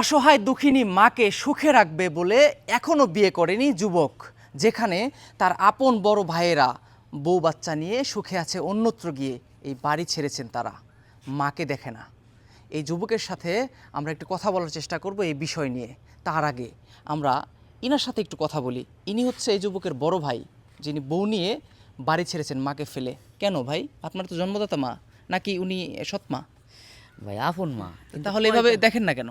অসহায় দুঃখিনী মাকে সুখে রাখবে বলে এখনও বিয়ে করেনি যুবক, যেখানে তার আপন বড় ভাইয়েরা বউ বাচ্চা নিয়ে সুখে আছে অন্যত্র গিয়ে এই বাড়ি ছেড়েছেন তারা। মাকে দেখে না। এই যুবকের সাথে আমরা একটু কথা বলার চেষ্টা করব এই বিষয় নিয়ে। তার আগে আমরা ইনার সাথে একটু কথা বলি। ইনি হচ্ছে এই যুবকের বড় ভাই, যিনি বউ নিয়ে বাড়ি ছেড়েছেন মাকে ফেলে। কেন ভাই? আপনার তো জন্মদাতা মা, নাকি উনি সৎমা ভাই আপন মা। তাহলে এভাবে দেখেন না কেন?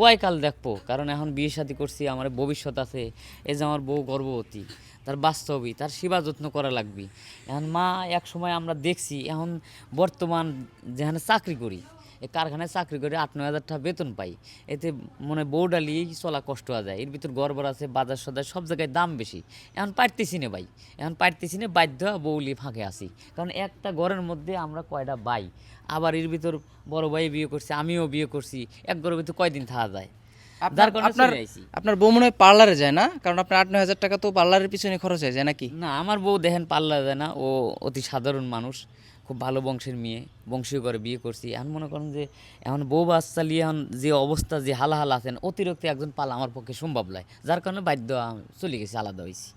কয় কাল দেখব? কারণ এখন বিয়ে শাদি করছি আমার ভবিষ্যৎ আছে। এই যে আমার বউ গর্ভবতী তার বাস্তবই তার সেবা যত্ন করা লাগবে। এখন মা এক সময় আমরা দেখছি এখন বর্তমান যেখানে চাকরি করি এই কারখানায় চাকরি করে আট নয় হাজার টাকা বেতন পাই। এতে মনে বউ ডালিয়েই চলা কষ্ট হয়ে যায়। এর ভিতর গড়বড় আছে বাজার সদার সব জায়গায় দাম বেশি। এখন পারতেছি না ভাই। এখন পারতেছি না বাধ্য বউলি ফাঁকে আসি কারণ একটা ঘরের মধ্যে আমরা কয়টা বাই আবার এর ভিতর বড় ভাই বিয়ে করছে আমিও বিয়ে করছি। এক ঘরের ভিতর কয়দিন থাকা যায়? আপনার বউ মনে হয় পার্লারে যায় না? কারণ আপনার আট নয় হাজার টাকা তো পার্লারের পিছনে খরচ হয়ে যায় নাকি? না আমার বউ দেখেন পাল্লা যায় না। ও অতি সাধারণ মানুষ। খুব ভালো বংশের মেয়ে, বংশীয় করে বিয়ে করছি। এখন মনে করেন যে, এখন বউ বাচ্চা নিয়ে এখন যে অবস্থা, যে হালাহাল আছেন, অতিরিক্ত একজন পালা আমার পক্ষে সম্ভব নয়। যার কারণে বাধ্য চলে গেছি, আলাদা হয়েছি।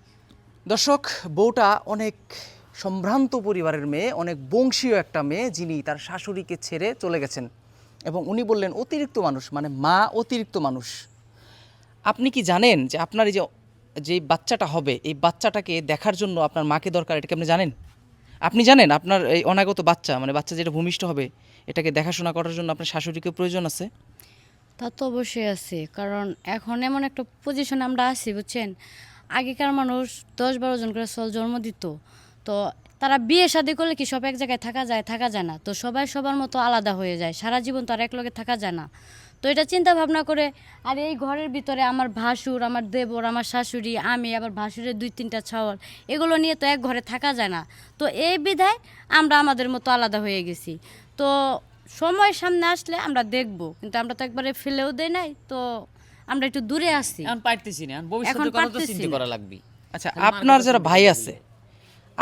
দর্শক, বউটা অনেক সম্ভ্রান্ত পরিবারের মেয়ে, অনেক বংশীয় একটা মেয়ে, যিনি তার শাশুড়িকে ছেড়ে চলে গেছেন। এবং উনি বললেন, অতিরিক্ত মানুষ মানে মা অতিরিক্ত মানুষ। আপনি কি জানেন যে আপনার এই যে যে বাচ্চাটা হবে, এই বাচ্চাটাকে দেখার জন্য আপনার মাকে দরকার এটাকে আপনি জানেন? আপনি জানেন, আপনার এই অনাগত বাচ্চা মানে বাচ্চা যেটা ভূমিষ্ঠ হবে, এটাকে দেখাশোনা করার জন্য আপনার শাশুড়িকে প্রয়োজন আছে? তা তো অবশ্যই আছে, কারণ এখন এমন একটা পজিশনে আমরা আছি, বুঝছেন? আগেকার মানুষ দশ বারো জন করে সল জন্ম দিত তো তারা বিয়ে শাদী করলে কি সব এক জায়গায় থাকা যায়? থাকা যায় না। তো সবাই সবার মতো আলাদা হয়ে যায়। সারা জীবন তো আর এক লগে থাকা যায় না। তো এটা চিন্তা ভাবনা করে আর এই ঘরের ভিতরে আমার ভাসুর আমার দেবর আমার শাশুড়ি আমি আবার ভাসুরের দুই তিনটা ছাওয়াল এগুলো নিয়ে তো এক ঘরে থাকা যায় না। তো এই বিধায় আমরা আমাদের মতো আলাদা হয়ে গেছি। তো সময় সামনে আসলে আমরা দেখব কিন্তু আমরা তো একবারে ফেলেও দেই নাই। তো আমরা একটু দূরে আসছি এখন পারতেছি না। এখন কথা তো চিন্তা করা লাগবে আচ্ছা আপনার যারা ভাই আছে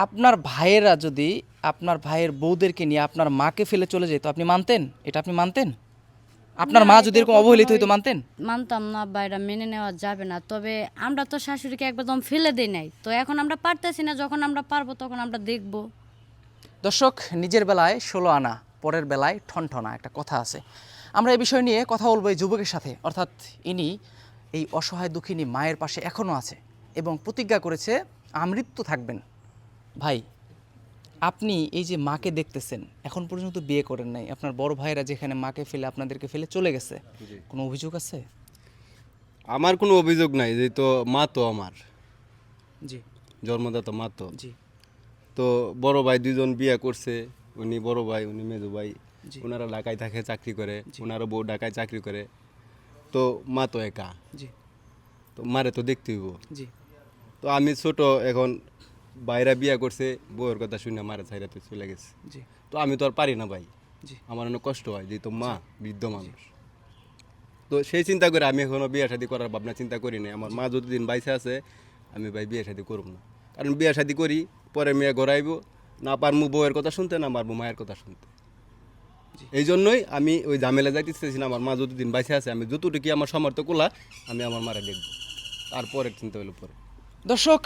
আপনার ভাইয়েরা যদি আপনার ভাইয়ের বউদেরকে নিয়ে আপনার মাকে ফেলে চলে যেত আপনি মানতেন? এটা আপনি মানতেন? আপনার মা যদি এরকম অবহেলিত হইতো মানতেন? মানতাম না বা এটা মেনে নেওয়া যাবে না। তবে আমরা তো শাশুড়িকে একদম ফেলে দেই নাই। তো এখন আমরা পারতেছি না যখন আমরা পারব তখন আমরা দেখব। দর্শক নিজের বেলায় ষোলো আনা পরের বেলায় ঠনঠনা একটা কথা আছে। আমরা এই বিষয় নিয়ে কথা বলব এই যুবকের সাথে। অর্থাৎ ইনি এই অসহায় দুঃখিনী মায়ের পাশে এখনও আছে এবং প্রতিজ্ঞা করেছে আমৃত্যু থাকবেন। ভাই আপনি এই যে মাকে দেখতেছেন এখন পর্যন্ত বিয়ে করেন নাই। আপনার বড় ভাইয়েরা যেখানে মাকে ফেলে আপনাদেরকে ফেলে চলে গেছে। কোনো অভিযোগ আছে? আমার কোনো অভিযোগ নাই যে তো মা তো আমার। জি। জন্মদাতা মা তো। জি। তো বড় ভাই দুজন বিয়ে করছে উনি বড় ভাই উনি মেজো ভাই। ওনারা ঢাকায় থাকে চাকরি করে। ওনারা বউ ঢাকায় চাকরি করে। তো মা তো একা। জি। তো মারে তো দেখতে হইব। জি। তো আমি ছোট এখন বাইরা বিয়ে করছে বউয়ের কথা শুনে মারে ছাইরা তো চলে গেছে। জি। তো আমি তো আর পারি না ভাই। জি। আমার অনেক কষ্ট হয় যেহেতু মা বৃদ্ধ মানুষ। তো সেই চিন্তা করে আমি এখনও বিয়ে শাদি করার ভাবনা চিন্তা করি না আমার মা যতদিন বাইসে আছে আমি ভাই বিয়ে শাদি করব না। কারণ বিয়ে শাদি করি পরে মেয়ে গড়াইব না পারমু বউয়ের কথা শুনতে না পারব মায়ের কথা শুনতে। এই জন্যই আমি ওই ঝামেলা যাইতেছি না আমার মা যতদিন বাইসে আছে আমি যতটুকু আমার সমর্থ কোলা আমি আমার মারা দেখব। তারপরে চিন্তা হলো পরে। দর্শক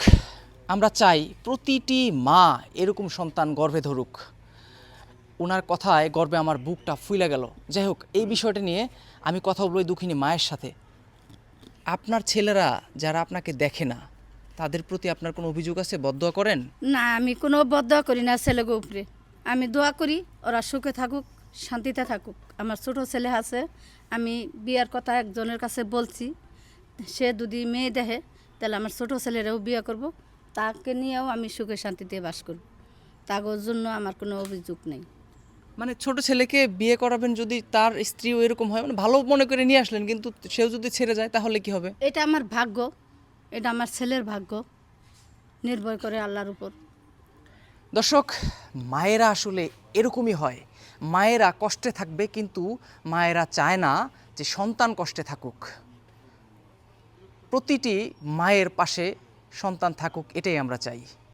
আমরা চাই প্রতিটি মা এরকম সন্তান গর্ভে ধরুক। ওনার কথায় গর্বে আমার বুকটা ফুলে গেল। যাই হোক, এই বিষয়টা নিয়ে আমি কথা বলব দুঃখিনী মায়ের সাথে। আপনার ছেলেরা যারা আপনাকে দেখে না, তাদের প্রতি আপনার কোনো অভিযোগ আছে? বদয়া করেন? না, আমি কোনো বদয়া করি না ছেলেকে উপরে। আমি দোয়া করি, ওরা সুখে থাকুক, শান্তিতে থাকুক। আমার ছোট ছেলে আছে, আমি বিয়ার কথা একজনের কাছে বলছি। সে যদি মেয়ে দেখে, তাহলে আমার ছোট ছেলেরাও বিয়ে করব। তাকে নিয়েও আমি সুখে শান্তিতে বাস করব তাগর জন্য আমার কোনো অভিযোগ নেই। মানে ছোট ছেলেকে বিয়ে করাবেন যদি তার স্ত্রীও এরকম হয় মানে ভালো মনে করে নিয়ে আসলেন কিন্তু সেও যদি ছেড়ে যায় তাহলে কি হবে? এটা আমার ভাগ্য। এটা আমার ছেলের ভাগ্য। নির্ভর করে আল্লাহর উপর। দর্শক মায়েরা আসলে এরকমই হয়। মায়েরা কষ্টে থাকবে কিন্তু মায়েরা চায় না যে সন্তান কষ্টে থাকুক। প্রতিটি মায়ের পাশে সন্তান থাকুক এটাই আমরা চাই।